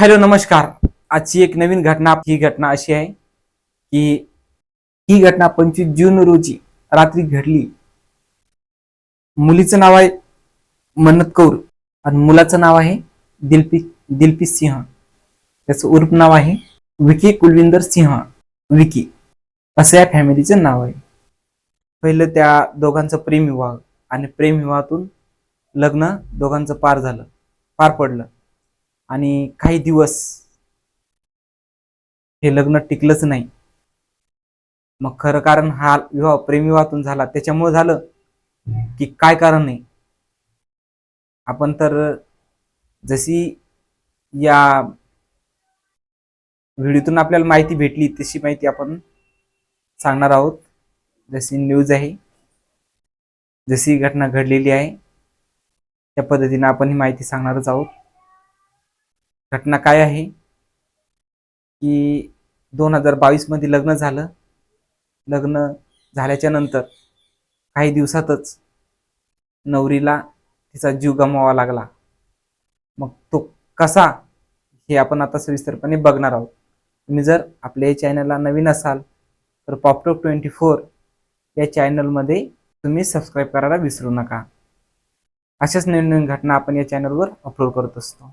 Hello नमस्कार. आजची एक नवीन घटना ही घटना अशी आहे की ही घटना पंचवीस जून रोजी रात्री घडली. मुलीचं नाव आहे मन्नत कौर आणि मुलाचं नाव आहे दिलपी दिलपी सिंह. त्याचं उर्फ नाव आहे विकी कुलविंदर सिंह. विकी असं या फॅमिलीचं नाव आहे. पहिलं त्या दोघांचं प्रेमविवाह आणि प्रेमविवाहातून लग्न दोघांचं पार झालं पार पडलं. आणि काही दिवस हे लग्न टिकलंच नाही. मग खरं कारण हा विवाह प्रेमविवाहातून झाला. त्याच्यामुळे झालं की काय कारण नाही आपण तर जशी या व्हिडिओतून आपल्याला माहिती भेटली तशी माहिती आपण सांगणार आहोत. जशी न्यूज आहे जशी घटना घडलेली आहे त्या पद्धतीने आपण ही माहिती सांगणारच आहोत. घटना काय आहे? की दोन हजार बावीसमध्ये लग्न झालं. लग्न झाल्याच्यानंतर काही दिवसातच नवरीला तिचा जीव गमवावा लागला. मग तो कसा हे आपण आता सविस्तरपणे बघणार आहोत. तुम्ही जर आपल्या या चॅनलला नवीन असाल तर पॉपटॉप ट्वेंटी फोर या चॅनलमध्ये तुम्ही सबस्क्राईब करायला विसरू नका. अशाच नवीन नवीन घटना आपण या चॅनलवर अपलोड करत असतो.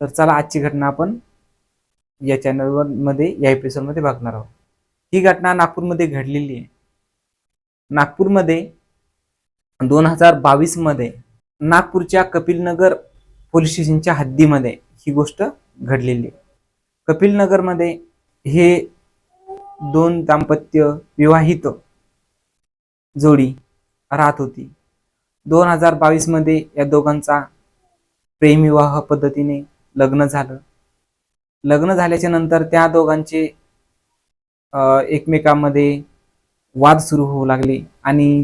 तर चला आजची घटना आपण या चॅनलवर मध्ये या एपिसोडमध्ये बघणार आहोत. ही घटना नागपूरमध्ये घडलेली आहे. नागपूरमध्ये दोन हजार बावीसमध्ये नागपूरच्या कपिलनगर पोलीस स्टेशनच्या हद्दीमध्ये ही गोष्ट घडलेली आहे. कपिलनगरमध्ये हे दोन दाम्पत्य विवाहित जोडी राहत होती. दोन हजार बावीसमध्ये या दोघांचा प्रेमविवाह पद्धतीने लग्न झालं. लग्न झाल्याच्यानंतर त्या दोघांचे एकमेकांमध्ये वाद सुरू होऊ लागले आणि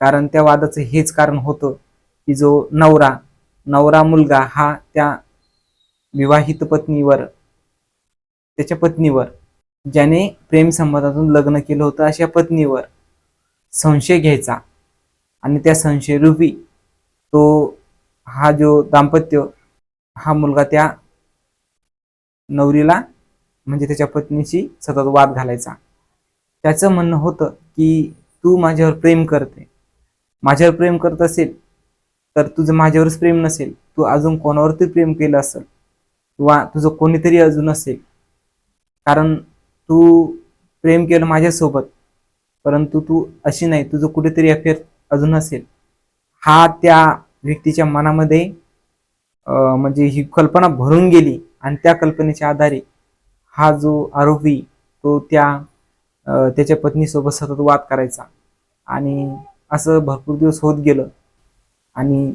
कारण त्या वादाचं हेच कारण होतं की जो नवरा नवरा मुलगा हा त्या विवाहित पत्नीवर त्याच्या पत्नीवर ज्याने प्रेमसंबंधातून लग्न केलं होतं अशा पत्नीवर संशय घ्यायचा. आणि त्या संशयरूपी तो हा जो दाम्पत्य हा मुलगा त्या नवरीला म्हणजे त्याच्या पत्नीशी सतत वाद घालायचा. त्याचं म्हणणं होतं की तू माझ्यावर प्रेम करते. माझ्यावर प्रेम करत असेल तर तुझं माझ्यावरच प्रेम नसेल. तू अजून कोणावरती प्रेम केलं असेल? किंवा तुझं कोणीतरी अजून असेल? कारण तू प्रेम केलं माझ्यासोबत परंतु तू अशी नाही. तुझं कुठेतरी अफेअर अजून असेल. हा त्या व्यक्तीच्या मनामध्ये म्हणजे ही कल्पना भरून गेली आणि त्या कल्पनेच्या आधारे हा जो आरोपी तो त्या त्याच्या पत्नीसोबत सतत वाद करायचा. आणि असं भरपूर दिवस होत गेलं आणि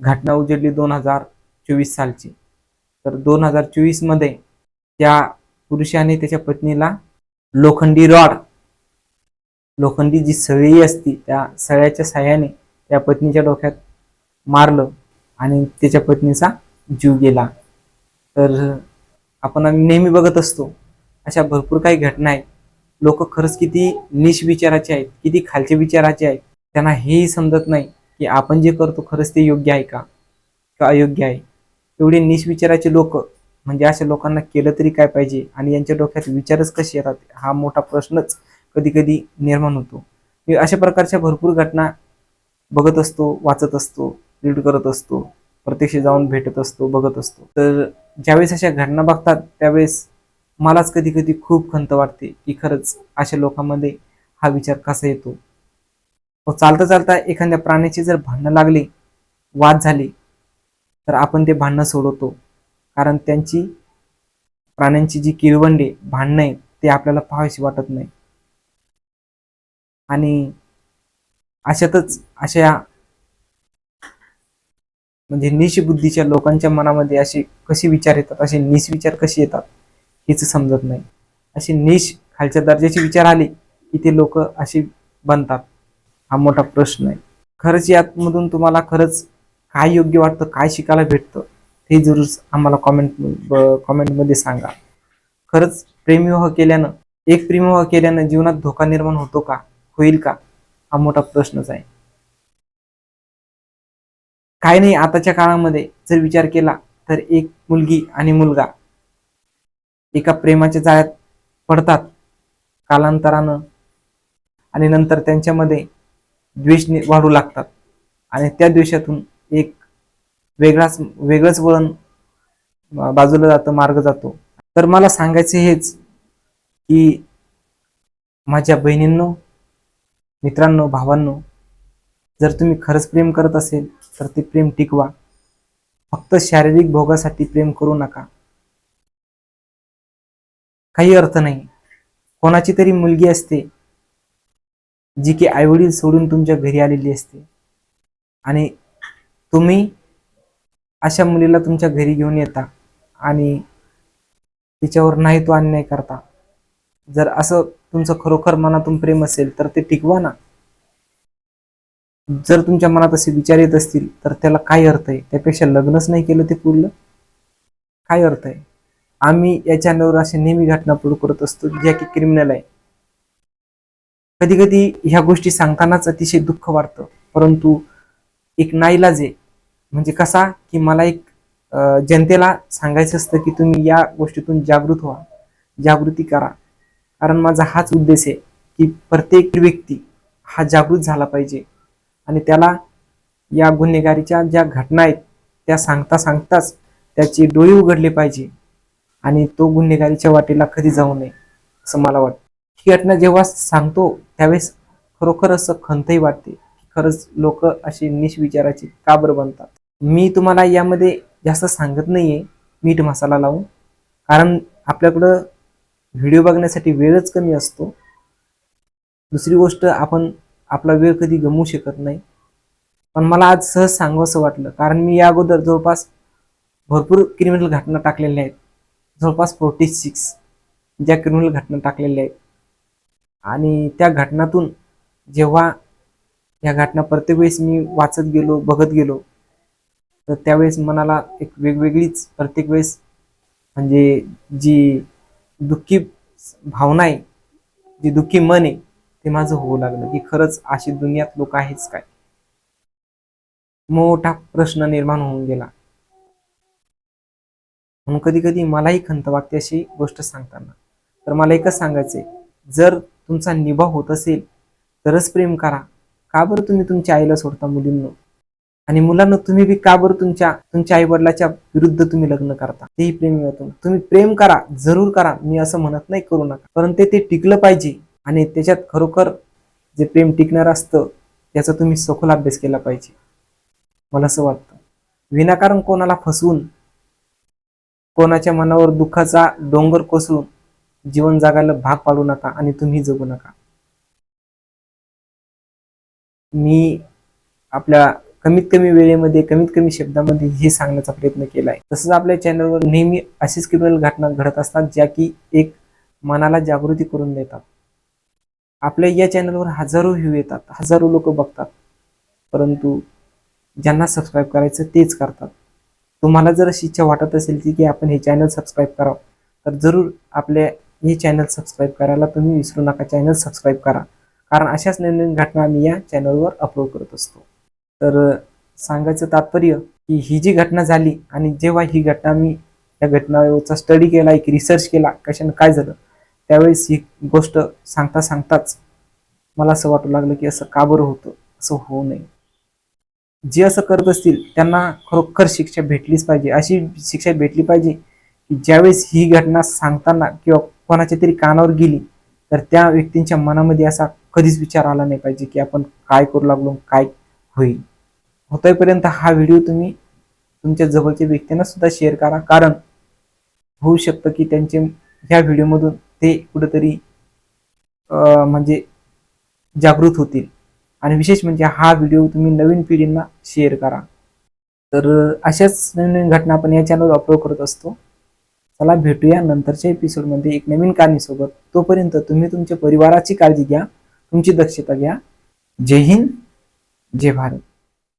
घटना उजडली दोन हजार चोवीस सालची. तर दोन हजार चोवीसमध्ये त्या पुरुषाने त्याच्या पत्नीला लोखंडी रॉड लोखंडी जी सळी असती त्या सळ्याच्या साह्याने त्या पत्नीच्या डोक्यात मारलं. आणि त्याच्या पत्नीचा जीव गेला. तर आपण नेहमी बघत असतो अशा भरपूर काही घटना आहेत. लोक खरंच किती निश विचाराचे आहेत किती खालचे विचाराचे आहेत. त्यांना हेही समजत नाही की आपण जे करतो खरंच ते योग्य आहे का? का अयोग्य आहे? एवढे निशविचाराचे लोक म्हणजे अशा लोकांना केलं तरी काय पाहिजे? आणि यांच्या डोक्यात विचारच कसे येतात? हा मोठा प्रश्नच कधी कधी निर्माण होतो. मी अशा प्रकारच्या भरपूर घटना बघत असतो वाचत असतो. रीड करत असतो प्रत्यक्ष जाऊन भेटत असतो बघत असतो. तर ज्यावेळेस अशा घटना बघतात त्यावेळेस मलाच कधी कधी खूप खंत वाटते की खरंच अशा लोकांमध्ये हा विचार कसा येतो? व चालता चालता एखाद्या प्राण्याची जर भांडणं लागली वाद झाली तर आपण ते भांडणं सोडवतो. कारण त्यांची प्राण्यांची जी किरवंडे भांडणं आहेत ते आपल्याला पाहावीशी वाटत नाही. आणि अशातच अशा म्हणजे निश बुद्धीच्या लोकांच्या मनामध्ये असे कसे विचार येतात असे निश विचार कसे येतात हेच समजत नाही. असे निश खालच्या दर्जाचे विचार आले की ते लोक असे बनतात. हा मोठा प्रश्न आहे. खरंच यातमधून तुम्हाला खरंच काय योग्य वाटतं काय शिकायला भेटतं ते जरूर आम्हाला कॉमेंट कॉमेंटमध्ये सांगा. खरंच प्रेमविवाह केल्यानं एक प्रेमविवाह केल्यानं जीवनात धोका निर्माण होतो का होईल का हा मोठा प्रश्नच आहे. काय नाही आताच्या काळामध्ये जर विचार केला तर एक मुलगी आणि मुलगा एका प्रेमाच्या जाळ्यात पडतात कालांतरानं आणि नंतर त्यांच्यामध्ये द्वेष नि- वाढू लागतात. आणि त्या द्वेषातून एक वेगळाच वेगळंच वळण बाजूला जातं मार्ग जातो. तर मला सांगायचं हेच की माझ्या बहिणींनो मित्रांनो भावांनो जर तुम्ही खरंच प्रेम करत असेल तर ते प्रेम टिकवा. फक्त शारीरिक भोगासाठी प्रेम करू नका. काही अर्थ नाही. कोणाची तरी मुलगी असते जी की आईवडील सोडून तुमच्या घरी आलेली असते. आणि तुम्ही अशा मुलीला तुमच्या घरी घेऊन येता आणि तिच्यावर नाही तो अन्याय करता. जर असं तुमचं खरोखर मनातून प्रेम असेल तर ते टिकवा ना. जर तुमच्या मनात असे विचार येत असतील तर त्याला काय अर्थ आहे? त्यापेक्षा लग्नच नाही केलं ते पुरलं काय अर्थ आहे? आम्ही या चॅनलवर अशा नेहमी घटना अपलोड करत असतो ज्या की क्रिमिनल आहे. कधी कधी ह्या गोष्टी सांगतानाच अतिशय दुःख वाटतं. परंतु एक नाईलाज आहे. म्हणजे कसा? की मला एक जनतेला सांगायचं असतं की तुम्ही या गोष्टीतून जागृत व्हा. जागृती करा. कारण माझा हाच उद्देश आहे की प्रत्येक व्यक्ती हा जागृत झाला पाहिजे. आणि त्याला या गुन्हेगारीच्या ज्या घटना आहेत त्या सांगता सांगताच त्याची डोळी उघडली पाहिजे आणि तो गुन्हेगारीच्या वाटेला कधी जाऊ नये असं मला वाटतं. ही घटना जेव्हा सांगतो त्यावेळेस खरोखर असं खंतही वाटते की खरंच लोक असे निष्विचाराचे का बरं बनतात. मी तुम्हाला यामध्ये जास्त सांगत नाहीये मीठ मसाला लावून. कारण आपल्याकडं व्हिडिओ बघण्यासाठी वेळच कमी असतो. दुसरी गोष्ट आपण आपला वेळ कधी गमवू शकत नाही. पण मला आज सहज सांगावंसं वाटलं कारण मी या अगोदर जवळपास भरपूर क्रिमिनल घटना टाकलेल्या आहेत. जवळपास फोर्टी सिक्स ज्या क्रिमिनल घटना टाकलेल्या आहेत. आणि त्या घटनातून जेव्हा या घटना प्रत्येक वेळेस मी वाचत गेलो बघत गेलो तर त्यावेळेस मनाला एक वेगवेगळीच प्रत्येक वेळेस म्हणजे जी दुःखी भावना आहे जी दुःखी मन आहे ते माझं होऊ लागलं की खरंच अशी दुनियात लोक आहेच काय? मोठा प्रश्न निर्माण होऊन गेला. म्हणून कधी कधी मलाही खंत वाटते अशी गोष्ट सांगताना. तर मला एकच सांगायचंय जर तुमचा निभाव होत असेल तरच प्रेम करा. का बरं तुम्ही तुमच्या आईला सोडता मुलींना? आणि मुलांना तुम्ही बी का बरं तुमच्या तुमच्या आई वडिलाच्या विरुद्ध तुम्ही लग्न करता? तेही प्रेम तुम्ही प्रेम करा जरूर करा. मी असं म्हणत नाही करू नका. परंतु ते टिकलं पाहिजे. आणि त्याच्यात खरोखर जे प्रेम टिकणार असतं त्याचा तुम्ही सखोल अभ्यास केला पाहिजे. मला असं वाटतं. विनाकारण कोणाला फसवून कोणाच्या मनावर दुःखाचा डोंगर कोसळून जीवन जगायला भाग पाडू नका आणि तुम्ही जगू नका. मी आपल्या कमीत कमी वेळेमध्ये कमीत कमी शब्दामध्ये हे सांगण्याचा प्रयत्न केला आहे तसंच आपल्या चॅनलवर नेहमी अशीच क्रिमिनल घटना घडत असतात ज्या की एक मनाला जागृती करून देतात. आपल्या या चॅनलवर हजारो व्ह्यू येतात हजारो लोक बघतात. परंतु ज्यांना सबस्क्राईब करायचं तेच करतात. तुम्हाला जर अशी इच्छा वाटत असेल की की आपण हे चॅनल सबस्क्राईब करावं तर जरूर आपल्या हे चॅनल सबस्क्राईब करायला तुम्ही विसरू नका. चॅनल सबस्क्राईब करा. कारण अशाच नवीन घटना आम्ही या चॅनलवर अपलोड करत असतो. तर सांगायचं तात्पर्य की ही जी घटना झाली आणि जेव्हा ही घटना मी या घटनाचा स्टडी केला एक रिसर्च केला कशाने काय झालं त्यावेळेस ही गोष्ट सांगता सांगताच मला असं वाटू लागलं की असं का बरं होतं? असं होऊ नये. जे असं करत असतील त्यांना खरोखर शिक्षा भेटलीच पाहिजे. अशी शिक्षा भेटली पाहिजे की ज्यावेळेस ही घटना सांगताना किंवा कोणाच्या तरी कानावर गेली तर त्या व्यक्तींच्या मनामध्ये असा कधीच विचार आला नाही पाहिजे की आपण काय करू लागलो काय होईल. होतोपर्यंत हा व्हिडिओ तुम्ही तुमच्या जवळच्या व्यक्तींना सुद्धा शेअर करा. कारण होऊ शकतं की त्यांचे ह्या व्हिडिओमधून ते कुठेतरी म्हणजे जागृत होतील. आणि विशेष म्हणजे हा व्हिडिओ तुम्ही नवीन पिढींना शेअर करा. तर अशाच नवीन नवीन घटना आपण या चॅनलवर अपलोड करत असतो. चला भेटूया नंतरच्या एपिसोडमध्ये एक नवीन कहाणीसोबत तोपर्यंत तुम्ही तुमच्या परिवाराची काळजी घ्या तुमची दक्षता घ्या. जय हिंद जय भारत.